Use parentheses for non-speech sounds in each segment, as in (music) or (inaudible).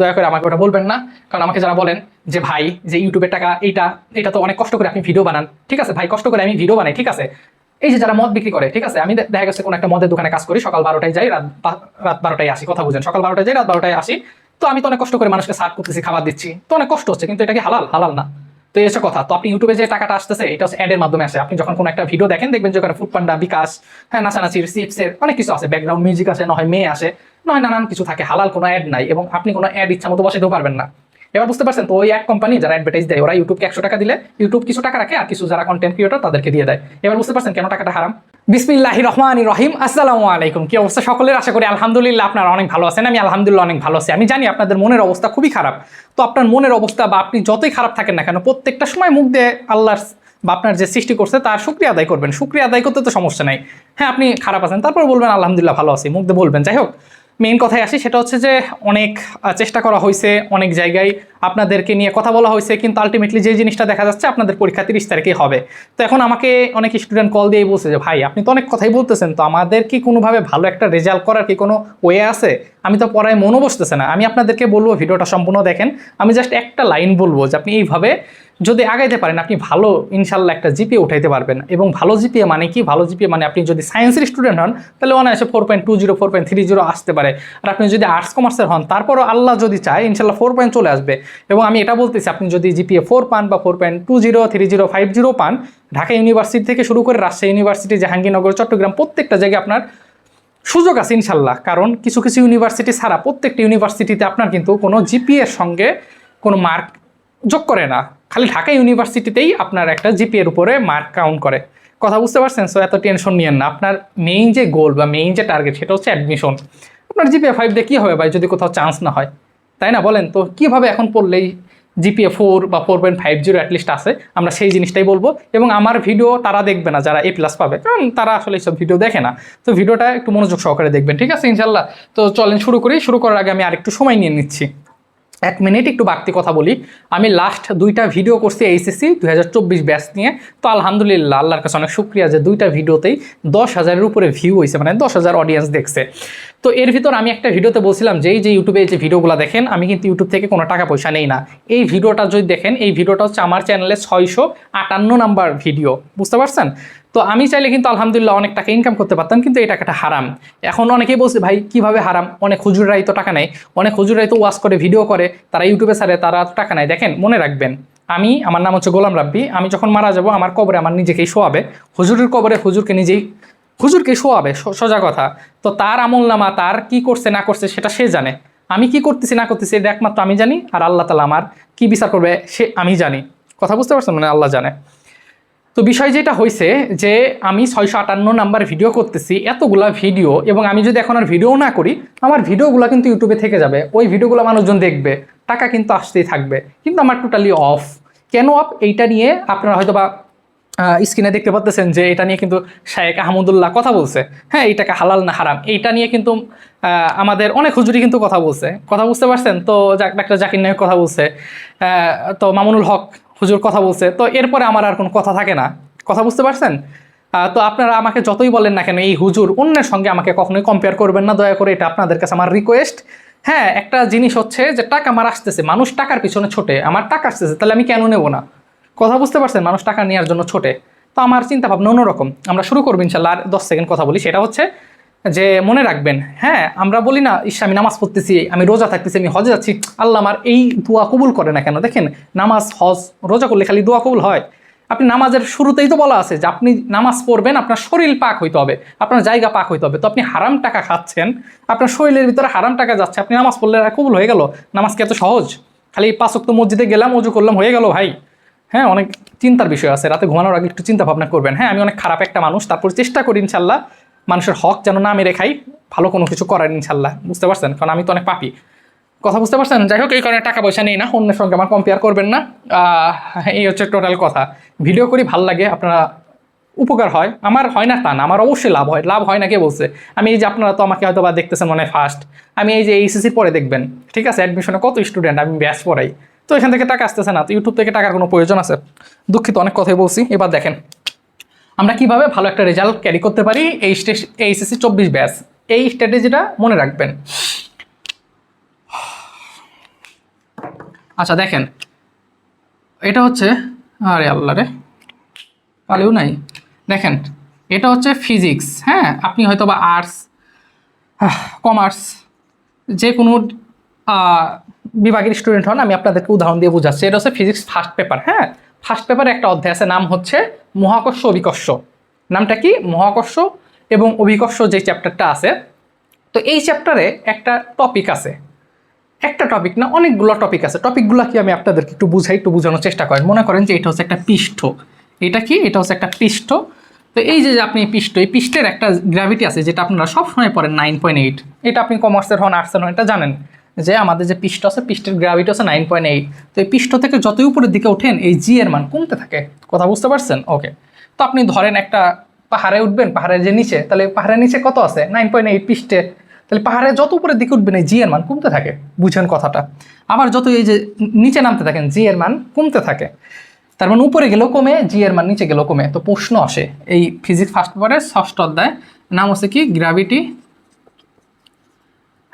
দয়া করে আমাকে ওটা বলবেন না, কারণ আমাকে যারা বলেন যে, ভাই, যে ইউটিউবের টাকা, এইটা, এটা তো অনেক কষ্ট করে আপনি ভিডিও বানান। ঠিক আছে, ভাই, কষ্ট করে আমি ভিডিও বানাই, ঠিক আছে? এই যে যারা মদ বিক্রি করে, ঠিক আছে? আমি দেখা গেছে কোনো একটা মদের দোকানে কাজ করি, সকাল বারোটায় যাই, রাত রাত বারোটায় আসি, কথা বুঝেন, সকাল বারোটায় যাই, রাত বারোটায় আসি। তো আমি তো অনেক কষ্ট করে মানুষকে সার্ভ করতেছি, খাবার দিচ্ছি। তো অনেক কষ্ট হচ্ছে, কিন্তু এটা কি হালাল? হালাল না। তো এই কথা। তো আপনি ইউটিউবে যে টাকাটা আসতেছে, এটা হচ্ছে অ্যাডের মাধ্যমে আসে। আপনি যখন কোনো একটা ভিডিও দেখেন, দেখবেন যে ওখানে ফুড পান্ডা বিকাশ হ্যাঁ নাচানাচির সিপসের অনেক কিছু আছে। ব্যাকগ্রাউন্ড মিউজিক আছে নয়, মেয়ে আসে। নয় নানান কিছু থাকে, হালাল কোনো অ্যাড নাই এবং আপনি কোনো অ্যাড ইচ্ছা মতো বসাতেও পারবেন না। এবার বুঝতে পারছেন তো ওই এক কোম্পানি যারা অ্যাডভার্টাইজ দেয়, ওরা ইউটিউবকে একশো টাকা দিলে ইউটিউব কিছু টাকা রাখে আর কিছু যারা কন্টেন্ট ক্রিয়েটর তাদেরকে দিয়ে দেয়। এবার বুঝতে পারছেন কেন টাকাটা হারাম? বিসমিল্লাহি রহমান রহিম, আসসালামু আলাইকুম। কি অবস্থা? সকলের আশা করি আলহামদুলিল্লাহ আপনারা অনেক ভালো আছেন, আমি আলহামদুলিল্লাহ অনেক ভালো আছি। আমি জানি আপনাদের মনের অবস্থা খুবই খারাপ। তো আপনার মনের অবস্থা বা আপনি যতই খারাপ থাকেন না কেন, প্রত্যেকটা সময় মুখ দিয়ে আল্লাহর বা আপনার যে সৃষ্টি করছে তার শুক্রিয়া আদায় করবেন। শুক্রিয়া আদায় করতে তো সমস্যা নাই। হ্যাঁ আপনি খারাপ আছেন, তারপর বলবেন, আলহামদুলিল্লাহ, ভালো আছি। মুখ দিয়ে বলবেন, যাই হোক। মেইন কথায় আসি, সেটা হচ্ছে যে অনেক চেষ্টা করা হয়েছে অনেক জায়গায়। আপনাদেরকে নিয়ে কথা বলা হয়েছে কিন্তু আলটিমেটলি যে জিনিসটা দেখা যাচ্ছে আপনাদের পরীক্ষা তিরিশ তারিখেই হবে। তো এখন আমাকে অনেক স্টুডেন্ট কল দিয়ে বলছে যে, ভাই, আপনি তো অনেক কথাই বলতেছেন, তো আমাদের কি কোনোভাবে ভালো একটা রেজাল্ট করার কি কোনো ওয়ে আছে? আমি তো পড়ায় মনও বসতেছে না। আমি আপনাদেরকে বলব, ভিডিওটা সম্পূর্ণ দেখেন। আমি জাস্ট একটা লাইন বলব যে, আপনি এইভাবে যদি আগাইতে পারেন, আপনি ভালো, ইনশাল্লাহ একটা জিপিএ উঠাইতে পারবেন। এবং ভালো জিপিএ মানে কি? ভালো জিপিএ মানে আপনি যদি সায়েন্সের স্টুডেন্ট হন, তাহলে অনায়াসে four point two zero four point three zero আসতে পারে। আর আপনি যদি আর্টস কমার্সের হন, তারপরও আল্লাহ যদি চায়, ইনশাল্লাহ ফোর পয়েন্ট চলে আসবে। এবং আমি এটা বলতেছি, আপনি যদি জিপিএ ফোর পান বা four point two zero three zero five zero পান, ঢাকা ইউনিভার্সিটি থেকে শুরু করে রাজশাহী ইউনিভার্সিটি জাহাঙ্গীরনগর, চট্টগ্রাম, প্রত্যেকটা জায়গায় আপনার সুযোগ আছে ইনশাল্লাহ। কারণ কিছু কিছু ইউনিভার্সিটি ছাড়া প্রত্যেকটা ইউনিভার্সিটিতে আপনার কিন্তু কোনো জিপিএর সঙ্গে কোনো মার্ক যোগ করে না। খালি ঢাকা ইউনিভার্সিটিতেই আপনার একটা জিপিএর উপরে মার্ক কাউন্ট করে। কথা বুঝতে পারছেন? সো এত টেনশন নিয়েন না। আপনার মেইন যে গোল বা মেইন যে টার্গেট সেটা হচ্ছে অ্যাডমিশন আপনার জিপিএ ফাইভ দিয়ে কী হবে ভাই, যদি কোথাও চান্স না হয়? তাই না বলেন? তো কীভাবে এখন পড়লেই জিপিএ ফোর বা four point five zero at least আছে? আমরা সেই জিনিসটাই বলব। এবং আমার ভিডিও তারা দেখবে না, যারা এ প্লাস পাবে। কারণ তারা আসলে এইসব ভিডিও দেখে না। তো ভিডিওটা একটু মনোযোগ সহকারে দেখবেন, ঠিক আছে? ইনশাল্লাহ তো চলেন শুরু করি। শুরু করার আগে আমি আরেকটু সময় নিয়ে নিচ্ছি। এক মিনিট একটু বাড়তি কথা বলি। আমি লাস্ট দুইটা ভিডিও করছি এইচএসসি দুই হাজার চব্বিশ ব্যাচ নিয়ে। তো আলহামদুলিল্লাহ, আল্লাহর কাছে অনেক শুক্রিয়া যে দুইটা ভিডিওতেই দশ হাজারের উপরে ভিউ হয়েছে মানে দশ হাজার অডিয়েন্স দেখছে। তো এর ভিতর আমি একটা ভিডিওতে বলছিলাম যে, এই যে ইউটিউবে এই যে ভিডিওগুলো দেখেন, আমি কিন্তু ইউটিউব থেকে কোনো টাকা পয়সা নেই না। এই ভিডিওটা যদি দেখেন, এই ভিডিওটা হচ্ছে আমার চ্যানেলে ছয়শো আটান্ন নাম্বার ভিডিও বুঝতে পারছেন? তো আমি চাইলে কিন্তু আলহামদুলিল্লাহ অনেক টাকা ইনকাম করতে পারতাম, কিন্তু এই টাকাটা হারাম। এখন অনেকেই বলছে, ভাই, কীভাবে হারাম? অনেক হুজুরাই তো টাকা নেয়, অনেক হুজুরাই তো ওয়াশ করে, ভিডিও করে, তারা ইউটিউবে ছাড়ে, তারা টাকা নেয়। দেখেন, মনে রাখবেন, আমি, আমার নাম হচ্ছে গোলাম রাব্বি, আমি যখন মারা যাব, আমার কবরে আমার নিজেকেই শোয়াবে, হুজুরের কবরে হুজুরকে নিজেই, হুজুরকে শোয়াবে সোজা কথা। তো তার আমল নামা, তার কি করছে, না করছে, সেটা সে জানে। আমি কি করতেছি, না করতেছি, এটা একমাত্র আমি জানি, আর আল্লাহ তালা আমার কি বিচার করবে, সে আমি জানি। কথা বুঝতে পারছেন? মানে আল্লাহ জানে। তো বিষয় যেটা হয়েছে যে আমি ছয়শো আটান্ন নাম্বার ভিডিও করতেছি, এতগুলা ভিডিও এবং আমি যদি এখন আর ভিডিও না করি, আমার ভিডিওগুলো কিন্তু ইউটিউবে থেকে যাবে। ওই ভিডিওগুলো মানুষজন দেখবে, টাকা কিন্তু আসতেই থাকবে। কিন্তু আমার টোটালি অফ কেন অফ এইটা নিয়ে আপনারা হয়তো বা স্ক্রিনে দেখতে পাচ্ছেন যে এটা নিয়ে কিন্তু শায়েক আহমদুল্লাহ কথা বলছে। হ্যাঁ এইটাকে হালাল না হারাম? এইটা নিয়ে কিন্তু আমাদের অনেক হুজুরি কিন্তু কথা বলছে। কথা বুঝতে পারছেন? তো ডাক্তার জাকির নায়ক কথা বলছে। তো মামুনুল হক হুজুর কথা বলছে। তো এরপরে আমার আর কোনো কথা থাকে না। কথা বুঝতে পারছেন? তো আপনারা আমাকে যতই বলেন না কেন, এই হুজুর অন্যের সঙ্গে আমাকে কখনোই কম্পেয়ার করবেন না। দয়া করে এটা আপনাদের কাছে আমার রিকোয়েস্ট হ্যাঁ একটা জিনিস হচ্ছে যে টাকা আমার আসতেছে, মানুষ টাকার পিছনে ছোটে। আমার টাকা আসতেছে, তাহলে আমি কেন নেব না? কথা বুঝতে পারছেন? মানুষ টাকা নেওয়ার জন্য ছোটে। তো আমার চিন্তা ভাবনা অন্যরকম। আমরা শুরু করব ইনশাল্লাহ। আর দশ সেকেন্ড কথা বলি। সেটা হচ্ছে যে মনে রাখবেন হ্যাঁ আমরা বলি না, ইস, আমি নামাজ পড়তেছি, আমি রোজা থাকতেছি, আমি হজে যাচ্ছি। আল্লাহ আমার এই দোয়া কবুল করে না কেন? দেখেন, নামাজ, হজ, রোজা করলে খালি দোয়া কবুল হয়। আপনি নামাজের শুরুতেই তো বলা আছে যে, আপনি নামাজ পড়বেন, আপনার শরীর পাক হইতে হবে, আপনার জায়গা পাক হইতে হবে। তো আপনি হারাম টাকা খাচ্ছেন, আপনার শরীরের ভিতরে হারাম টাকা যাচ্ছে, আপনি নামাজ পড়লে কবুল হয়ে গেল? নামাজ কি এত সহজ? খালি পাঁচক তো মসজিদে গেলাম অজু করলাম, হয়ে গেল ভাই? হ্যাঁ অনেক চিন্তার বিষয় আছে, রাতে ঘুমানোর আগে একটু চিন্তা ভাবনা করবেন। হ্যাঁ আমি অনেক খারাপ একটা মানুষ, তারপর চেষ্টা করি ইনশাল্লাহ মানুষের হক যেন না মেরে খাই, ভালো কোনো কিছু করার ইনশাল্লাহ। বুঝতে পারছেন? কারণ আমি তো অনেক পাপি। কথা বুঝতে পারছেন? যাই হোক, এই কারণে টাকা পয়সা নেই না, অন্যের সঙ্গে আমার কম্পেয়ার করবেন না। এই হচ্ছে টোটাল কথা। ভিডিও করি, ভালো লাগে, আপনারা উপকার হয়। আমার হয় না তা না, আমার অবশ্যই লাভ হয়। লাভ হয় না কে বলছে? আমি এই যে আপনারা তো আমাকে হয়তো বা দেখতেছেন মনে ফার্স্ট আমি এই যে এইচএসির পরে দেখবেন। ঠিক আছে? অ্যাডমিশনে কত স্টুডেন্ট আমি ব্যাস পড়াই। তো এখান থেকে টাকা আসতেছে না। তো ইউটিউব থেকে টাকার কোনো প্রয়োজন আছে? দুঃখিত, অনেক কথাই বলছি। এবার দেখেন। আমরা কীভাবে ভালো একটা রেজাল্ট ক্যারি করতে পারি এই এইচএসসি চব্বিশ ব্যাস এই স্ট্র্যাটেজিটা মনে রাখবেন। আচ্ছা দেখেন। এটা হচ্ছে, আরে আল্লাহ রে, পালেও নাই। দেখেন, এটা হচ্ছে ফিজিক্স হ্যাঁ? আপনি হয়তো বা আর্টস কমার্স যে কোনো বিভাগের স্টুডেন্ট হন, আমি আপনাদেরকে উদাহরণ দিয়ে বোঝাচ্ছি। এটা হচ্ছে ফিজিক্স ফার্স্ট পেপার হ্যাঁ? ফার্স্ট পেপারে একটা অধ্যায় আছে, নাম হচ্ছে মহাকর্ষ অভিকর্ষ। নামটা কি? মহাকর্ষ এবং অভিকর্ষ যে চ্যাপ্টারটা আছে, তো এই চ্যাপ্টারে একটা টপিক আছে। একটা টপিক না, অনেকগুলো টপিক আছে। টপিকগুলো কি আমি আপনাদেরকে একটু বুঝাই, একটু বোঝানোর চেষ্টা করেন। মনে করেন যে এটা হচ্ছে একটা পৃষ্ঠ। এটা কি? এটা হচ্ছে একটা পৃষ্ঠ। তো এই যে আপনি পৃষ্ঠ, এই পৃষ্ঠের একটা গ্র্যাভিটি আছে, যেটা আপনারা সবসময় পড়েন নাইন পয়েন্ট এইট এটা আপনি কমার্সের হন আর্টসের হন, এটা জানেন। যে আমাদের যে পৃষ্ঠ আছে, পৃষ্ঠের গ্র্যাভিটি আছে নাইন পয়েন্ট এইট তো এই পৃষ্ঠ থেকে যতই উপরের দিকে ওঠেন, এই জি এর মান কমতে থাকে। কথা বুঝতে পারছেন? ওকে তো আপনি ধরেন একটা পাহাড়ে উঠবেন, পাহাড়ের যে নিচে, তাহলে পাহাড়ের নিচে কত আছে? নাইন পয়েন্ট এইট পৃষ্ঠে। তাহলে পাহাড়ে যত উপরের দিকে উঠবেন, এই জি এর মান কমতে থাকে। বুঝেন কথাটা। আবার যত এই যে নিচে নামতে থাকেন জি এর মান কমতে থাকে। তার মানে উপরে গেলেও কমে জি এর মান নিচে গেলেও কমে। তো প্রশ্ন আসে। এই ফিজিক্স ফার্স্ট পেপারের ষষ্ঠ অধ্যায়, নাম হচ্ছে কি? গ্র্যাভিটি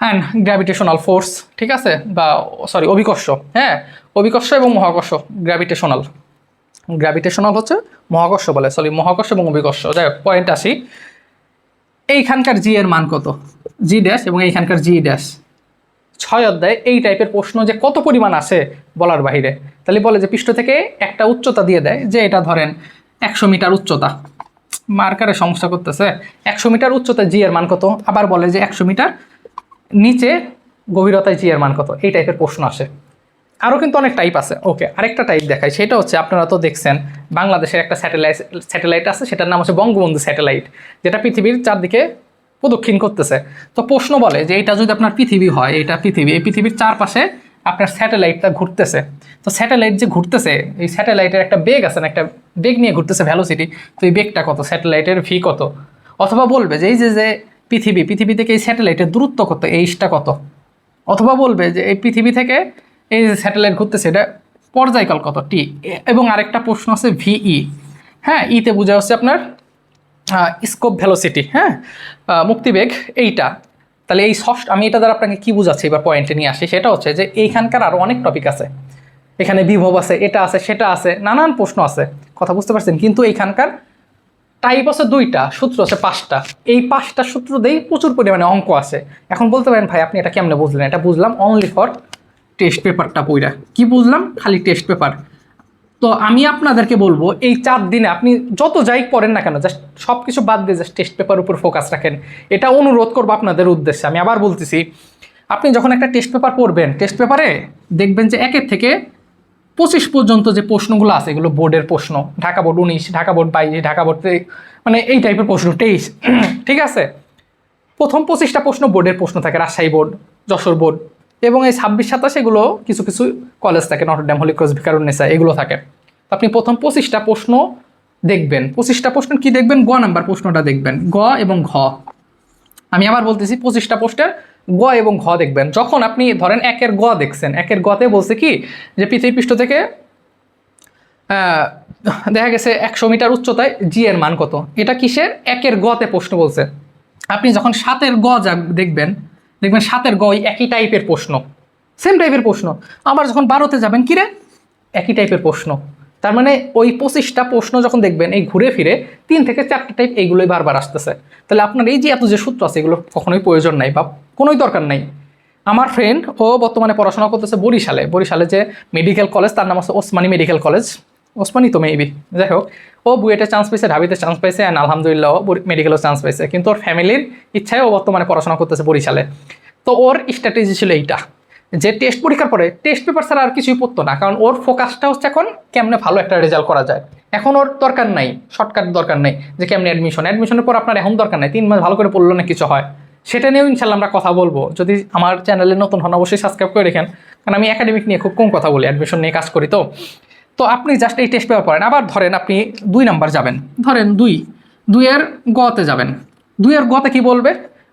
হ্যাঁ গ্র্যাভিটেশনাল ফোর্স ঠিক আছে? বা সরি অভিকর্ষ হ্যাঁ? অভিকর্ষ এবং মহাকর্ষ গ্র্যাভিটেশনাল গ্র্যাভিটেশনাল হচ্ছে মহাকর্ষ বলে সরি মহাকর্ষ এবং অভিকর্ষ। যাই হোক পয়েন্ট আসি। এইখানকার জি এর মান কত? জি ড্যাশ এবং এইখানকার জি ড্যাশ ছয় অধ্যায় এই টাইপের প্রশ্ন যে কত পরিমাণ আছে বলার বাহিরে। তাহলে বলে যে পৃষ্ঠ থেকে একটা উচ্চতা দিয়ে দেয়, যে এটা ধরেন একশো মিটার উচ্চতা। মার্কারে সমস্যা করতেছে। একশো মিটার উচ্চতা জি এর মান কত? আবার বলে যে একশো মিটার নিচে গভীরতায় জি এর মান কত? এই টাইপের প্রশ্ন আসে। আরও কিন্তু অনেক টাইপ আছে। ওকে আরেকটা টাইপ দেখাই। সেটা হচ্ছে আপনারা তো দেখছেন, বাংলাদেশের একটা স্যাটেলাইট স্যাটেলাইট আছে, সেটার নাম হচ্ছে বঙ্গবন্ধু স্যাটেলাইট যেটা পৃথিবীর চারদিকে প্রদক্ষিণ করতেছে। তো প্রশ্ন বলে যে এটা যদি আপনার পৃথিবী হয়, এটা পৃথিবী, এই পৃথিবীর চারপাশে আপনার স্যাটেলাইটটা ঘুরতেছে। তো স্যাটেলাইট যে ঘুরতেছে, এই স্যাটেলাইটের একটা বেগ আছে না, একটা বেগ নিয়ে ঘুরতেছে ভ্যালোসিটি তো এই বেগটা কত? স্যাটেলাইটের ফি কত? অথবা বলবে যে, এই যে যে পৃথিবী পৃথিবী থেকে এই স্যাটেলাইটের দূরত্ব কত? এইচটা কত? অথবা বলবে যে এই পৃথিবী থেকে এই যে স্যাটেলাইট ঘুরতেছে, এটা পর্যায়কাল কত? টি। এবং আরেকটা প্রশ্ন আছে ভিই। হ্যাঁ ইতে বোঝা হচ্ছে আপনার স্কোপ ভ্যালোসিটি হ্যাঁ? মুক্তিবেগ এইটা। তাহলে এই ষষ্ঠ আমি এটা দ্বারা আপনাকে কি বোঝাচ্ছি এবার পয়েন্টে নিয়ে আসি? সেটা হচ্ছে যে এইখানকার আরও অনেক টপিক আছে। এখানে বিভব আছে, এটা আছে, সেটা আছে, নানান প্রশ্ন আছে। কথা বুঝতে পারছেন? কিন্তু এইখানকার টাইপ আছে দুইটা, সূত্র আছে পাঁচটা। এই পাঁচটা সূত্র দিয়েই প্রচুর পরিমাণে অঙ্ক আছে। এখন বলতে পারেন ভাই, আপনি এটা কেমনে বুঝলেন? এটা বুঝলাম অনলি ফর টেস্ট পেপারটা পইরা কি বুঝলাম? খালি টেস্ট পেপার তো আমি আপনাদেরকে বলব, এই চার দিনে আপনি যত যাই পড়েন না কেন জাস্ট সব কিছু বাদ দিয়ে জাস্ট টেস্ট পেপার উপর ফোকাস রাখেন। এটা অনুরোধ করব আপনাদের উদ্দেশ্যে। আমি আবার বলতেছি, আপনি যখন একটা টেস্ট পেপার পড়বেন টেস্ট পেপারে দেখবেন যে একের থেকে পঁচিশ পর্যন্ত যে প্রশ্নগুলো আছে, এগুলো বোর্ডের প্রশ্ন। ঢাকা বোর্ড উনিশ, ঢাকা বোর্ড বাইশ, ঢাকা বোর্ড মানে এই টাইপের প্রশ্ন, তেইশ। (clears throat) ঠিক আছে? প্রথম পঁচিশটা প্রশ্ন বোর্ডের প্রশ্ন থাকে, রাজশাহী বোর্ড, যশোর বোর্ড এবং এই ছাব্বিশ, সাতাশ এগুলো কিছু কিছু কলেজ থাকে নটরডেম হলি ক্রস ভিকারুন্নেসা এগুলো থাকে। আপনি প্রথম পঁচিশটা প্রশ্ন দেখবেন। পঁচিশটা প্রশ্ন কি দেখবেন? গ নাম্বার প্রশ্নটা দেখবেন। গ এবং ঘ। আমি আবার বলতেছি, পঁচিশটা পোস্টের গ এবং ঘ দেখবেন। যখন আপনি ধরেন একের গ দেখছেন, একের গতে বলছে কি যে পৃথিবী পৃষ্ঠ থেকে দেখা গেছে একশো মিটার উচ্চতায় জি এর মান কত? এটা কিসের? একের গতে প্রশ্ন বলছে। আপনি যখন সাতের গ যা দেখবেন দেখবেন সাতের গ একই টাইপের প্রশ্ন। সেম টাইপের প্রশ্ন। আবার যখন বারোতে যাবেন কিরে একই টাইপের প্রশ্ন। তার মানে ওই পঁচিশটা প্রশ্ন যখন দেখবেন, এই ঘুরে ফিরে তিন থেকে চারটা টাইপ এইগুলোই বারবার আসতেছে। তাহলে আপনার এই যে এত যে সূত্র আছে, এগুলো কখনোই প্রয়োজন নাই বা কোনোই দরকার নাই। আমার ফ্রেন্ড ও বর্তমানে পড়াশোনা করতেছে বরিশালে। বরিশালে যে মেডিকেল কলেজ তার নাম হচ্ছে ওসমানী মেডিকেল কলেজ ওসমানী তো মেবি যাই হোক। ও বুয়েটে চান্স পেয়েছে ঢাবিতে চান্স পাইছে অ্যান্ড আলহামদুলিল্লাহ ও মেডিকেলও চান্স পাইছে। কিন্তু ওর ফ্যামিলির ইচ্ছায় ও বর্তমানে পড়াশোনা করতেছে বরিশালে। তো ওর স্ট্র্যাটেজি ছিল এইটা। যে টেস্ট পরীক্ষার পরে টেস্ট পেপার ছাড়া আর কিছুই পড়তো না, কারণ ওর ফোকাসটা হচ্ছে এখন কেমনে ভালো একটা রেজাল্ট করা যায়। এখন ওর দরকার নাই শর্টকাট দরকার নেই, যে কেমনে অ্যাডমিশন অ্যাডমিশনের পর আপনার এখন দরকার নেই, তিন মাস ভালো করে পড়ল না কিছু হয়। সেটা নিয়েও ইনশাল্লাহ আমরা কথা বলব। যদি আমার চ্যানেলে নতুন হন, অবশ্যই সাবস্ক্রাইব করে রেখেন, কারণ আমি একাডেমিক নিয়ে খুব কম কথা বলি অ্যাডমিশন নিয়ে কাজ করি তো। তো আপনি জাস্ট এই টেস্ট পেপার পড়েন, আবার ধরেন আপনি দুই নাম্বার যাবেন। ধরেন দুই, দুইয়ের গতে যাবেন। দুইয়ের গতে কি বলবে?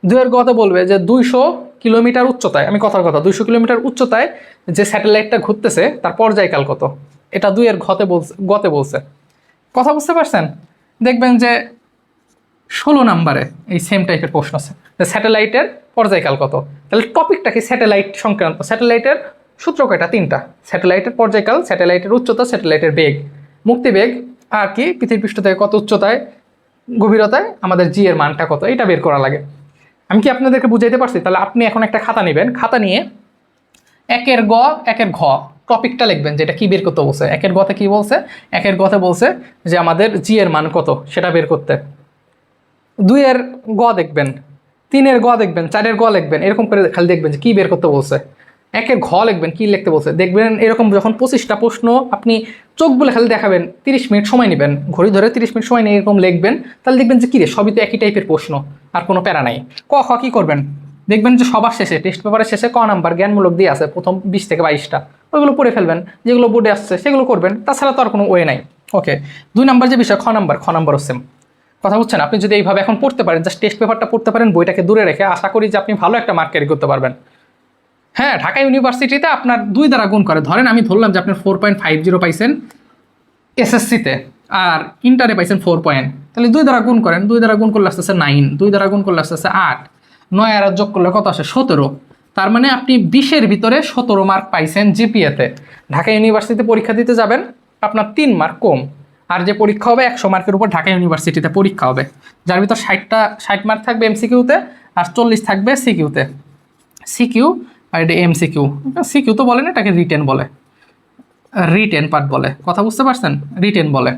দুইয়ের গতে বলবে যে দুইশো কিলোমিটার উচ্চতায়, আমি কথার কথা, দুইশো কিলোমিটার উচ্চতায় যে স্যাটেলাইটটা ঘুরতেছে, তার পর্যায়কাল কত? এটা দুইয়ের ঘতে বলছে, গতে বলছে। কথা বুঝতে পারছেন? দেখবেন যে ষোলো নাম্বারে এই সেম টাইপের প্রশ্ন আছে। যে স্যাটেলাইটের পর্যায়কাল কত? তাহলে টপিকটা কি স্যাটেলাইট সংক্রান্ত? স্যাটেলাইটের সূত্র কয়টা? তিনটা। স্যাটেলাইটের পর্যায়কাল, স্যাটেলাইটের উচ্চতা, স্যাটেলাইটের বেগ। মুক্তি বেগ আর কি? পৃথিবীর পৃষ্ঠ থেকে কত উচ্চতায়? গভীরতায়? আমাদের জি এর মানটা কত? এটা বের করা লাগে। আমি কি আপনাদেরকে বুঝাইতে পারছি? তাহলে আপনি এখন একটা খাতা নেবেন। খাতা নিয়ে একের গ, একের ঘ টপিকটা লিখবেন, যেটা কি বের করতে বলছে। একের গতে কি বলছে? একের গতে বলছে যে আমাদের জি এর মান কত? সেটা বের করতে। দুইয়ের গ দেখবেন, তিনের গ দেখবেন, চারের গ লিখবেন, এরকম করে খালি দেখবেন যে কী বের করতে বলছে। একের ঘ লিখবেন, কী লিখতে বলছে? দেখবেন এরকম যখন পঁচিশটা প্রশ্ন আপনি চোখ বলে খালি দেখাবেন, তিরিশ মিনিট সময় নেবেন। ঘড়ি ধরে তিরিশ মিনিট সময় নিয়ে এরকম লিখবেন, তাহলে দেখবেন যে কিরে সবই তো একই টাইপের প্রশ্ন, আর কোনো প্যারা নাই। ক, খ কী করবেন? দেখবেন যে সবার শেষে টেস্ট পেপারের শেষে ক নাম্বার জ্ঞানমূলক দিয়ে আছে, প্রথম বিশ থেকে বাইশটা। ওইগুলো পড়ে ফেলবেন, যেগুলো বোর্ডে আসছে সেগুলো করবেন, তাছাড়া তো আর কোনো ওয়ে নাই। ওকে দুই নাম্বার যে বিষয়, খ নাম্বার, খ নাম্বারও সেম কথা বুঝছেন? আপনি যদি এইভাবে এখন পড়তে পারেন জাস্ট টেস্ট পেপারটা পড়তে পারেন, বইটাকে দূরে রেখে, আশা করি যে আপনি ভালো একটা মার্ক ক্যারি করতে পারবেন। হ্যাঁ ঢাকা ইউনিভার্সিটিতে আপনার দুই দ্বারা গুণ করে। ধরেন আমি ধরলাম যে আপনি ফোর পয়েন্ট ফাইভ জিরো পাইছেন এসএসসিতে আর ইন্টারে পাইছেন ফোর পয়েন্ট তাহলে দুই দ্বারা গুণ করেন, দুই দ্বারা গুণ করলে আসতেছে নাইন দুই দ্বারা গুণ করলে আসতেছে আট। নয় আর যোগ করলে কত আসে? সতেরো। তার মানে আপনি বিশের ভিতরে সতেরো মার্ক পাইছেন জিপিএতে ঢাকা ইউনিভার্সিটিতে পরীক্ষা দিতে যাবেন, আপনার তিন মার্ক কম। আর যে পরীক্ষা হবে একশো মার্কের উপর ঢাকা ইউনিভার্সিটিতে পরীক্ষা হবে। যার ভিতর ষাটটা, ষাট মার্ক থাকবে এমসিকিউতে আর চল্লিশ থাকবে সিকিউতে সিকিউ আর এটা এমসিকিউ সিকিউ তো বলে না, এটাকে রিটেন বলে। রিটেন পার্ট বলে। কথা বুঝতে পারছেন? রিটেন বলে।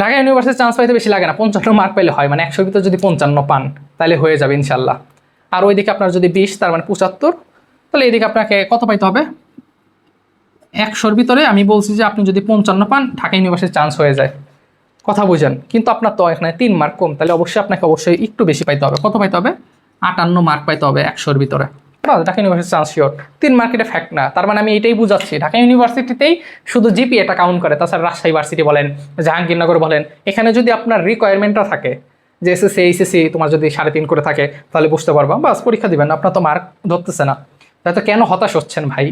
ঢাকা ইউনিভার্সিটি চান্স পাইতে বেশি লাগে না, পঞ্চান্ন মার্ক পেলে হয় মানে একশোর ভিতরে যদি পঞ্চান্ন পান, তাহলে হয়ে যাবে ইনশাল্লাহ আর ওইদিকে আপনার যদি বিশ, তার মানে পঁচাত্তর, তাহলে এদিকে আপনাকে কত পাইতে হবে? একশোর ভিতরে আমি বলছি যে আপনি যদি পঞ্চান্ন পান, ঢাকা ইউনিভার্সিটি চান্স হয়ে যায়। কথা বুঝেন, কিন্তু আপনার তো এখানে তিন মার্ক কম, তাহলে অবশ্যই আপনাকে অবশ্যই একটু বেশি পাইতে হবে। কত পাইতে হবে? আটান্ন মার্ক পাইতে হবে একশোর ভিতরে। Dhaka university chance sure. তিন মার্কেটে ফ্যাক্ট না। তার মানে আমি এটাই বুঝাচ্ছি। ঢাকা ইউনিভার্সিটিতেই শুধু জিপি এটা কাউন্ট করে। তাছাড়া রাজশাহী ভার্সিটি বলেন জাহাঙ্গীরনগর বলেন। এখানে যদি আপনার রিকোয়ারমেন্টটা থাকে, যে এসএসসি এইচএসসি তোমার যদি সাড়ে তিন করে থাকে, তাহলে বুঝতে পারবা। বাস, পরীক্ষা দিবেন। আপনার তো মার্ক ধরতেছে না। তাই কেন হতাশ হচ্ছেন ভাই?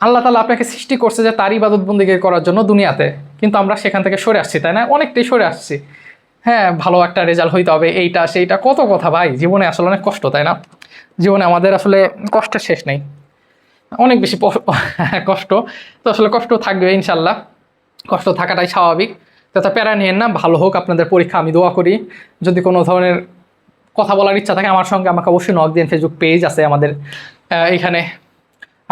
আল্লাহ তালা আপনাকে সৃষ্টি করছে যে তার ইবাদত বন্দিকে করার জন্য দুনিয়াতে। কিন্তু আমরা সেখান থেকে সরে আসছি, তাই না? অনেকটাই সরে আসছি। হ্যাঁ ভালো একটা রেজাল্ট হইতে হবে। এইটা, সেইটা, কত কথা ভাই? জীবনে আসলে অনেক কষ্ট, তাই না? জীবনে আমাদের আসলে কষ্টের শেষ নেই। অনেক বেশি কষ্ট। তো আসলে কষ্ট থাকবে ইনশাল্লাহ কষ্ট থাকাটাই স্বাভাবিক। তো প্যারা নিয়েন না, ভালো হোক আপনাদের পরীক্ষা, আমি দোয়া করি। যদি কোনো ধরনের কথা বলার ইচ্ছা থাকে আমার সঙ্গে আমাকে অবশ্যই নক দিন ফেসবুক পেজ আছে আমাদের। এখানে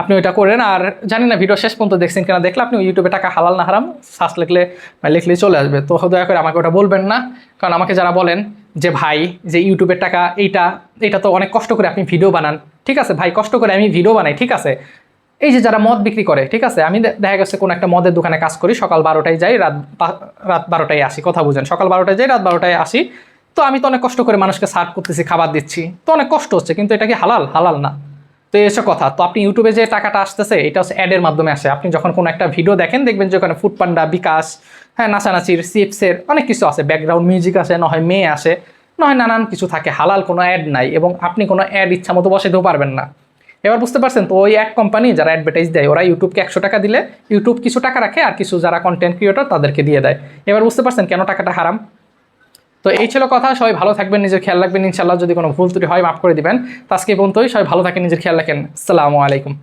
আপনি ওইটা করেন। আর জানি না ভিডিও শেষ পর্যন্ত দেখছেন কিনা, দেখলে আপনি ইউটিউবে টাকা হালাল না হারাম সার্চ লিখলে লিখলে চলে আসবে। তো দয়া করে আমাকে ওটা বলবেন না। কারণ আমাকে যারা বলেন যে ভাই, যে ইউটিউবের টাকা, এইটা এটা তো অনেক কষ্ট করে আপনি ভিডিও বানান। ঠিক আছে ভাই, কষ্ট করে আমি ভিডিও বানাই, ঠিক আছে? এই যে যারা মদ বিক্রি করে, ঠিক আছে? আমি দেখা গেছে কোনো একটা মদের দোকানে কাজ করি, সকাল বারোটায় যাই, রাত রাত বারোটায় আসি, কথা বুঝেন। সকাল বারোটায় যাই, রাত বারোটায় আসি। তো আমি তো অনেক কষ্ট করে মানুষকে সার্ভ করতেছি, খাবার দিচ্ছি। তো অনেক কষ্ট হচ্ছে, কিন্তু এটা কি হালাল? হালাল না। তো এসব কথা। তো আপনি ইউটিউবে যে টাকাটা আসতেছে, এটা হচ্ছে অ্যাডের মাধ্যমে আসে। আপনি যখন কোনো একটা ভিডিও দেখেন, দেখবেন যে ওখানে ফুড পান্ডা বিকাশ হ্যাঁ নাচানাচির, চিপসের অনেক কিছু আছে। ব্যাকগ্রাউন্ড মিউজিক আসে না হয় মেয়ে আসে হয় নানান কিছু থাকে। হালাল কোনো অ্যাড নাই এবং আপনি কোনো অ্যাড ইচ্ছা মতো বসাইতেও পারবেন না। এবার বুঝতে পারছেন তো, ওই এক কোম্পানি যারা অ্যাডভার্টাইজ দেয়, ওরা ইউটিউবকে একশো টাকা দিলে ইউটিউব কিছু টাকা রাখে আর কিছু যারা কন্টেন্ট ক্রিয়েটর তাদেরকে দিয়ে দেয়। এবার বুঝতে পারছেন কেন টাকাটা হারাম? তো এই ছিল কথা, সবাই ভালো থাকবেন, নিজের খেয়াল রাখবেন। ইনশাল্লাহ যদি কোনো ভুল ত্রুটি হয়, মাফ করে দিবেন। তো আজকে পর্যন্তই, সবাই ভালো থাকেন, নিজের খেয়াল রাখেন। আসসালামু আলাইকুম।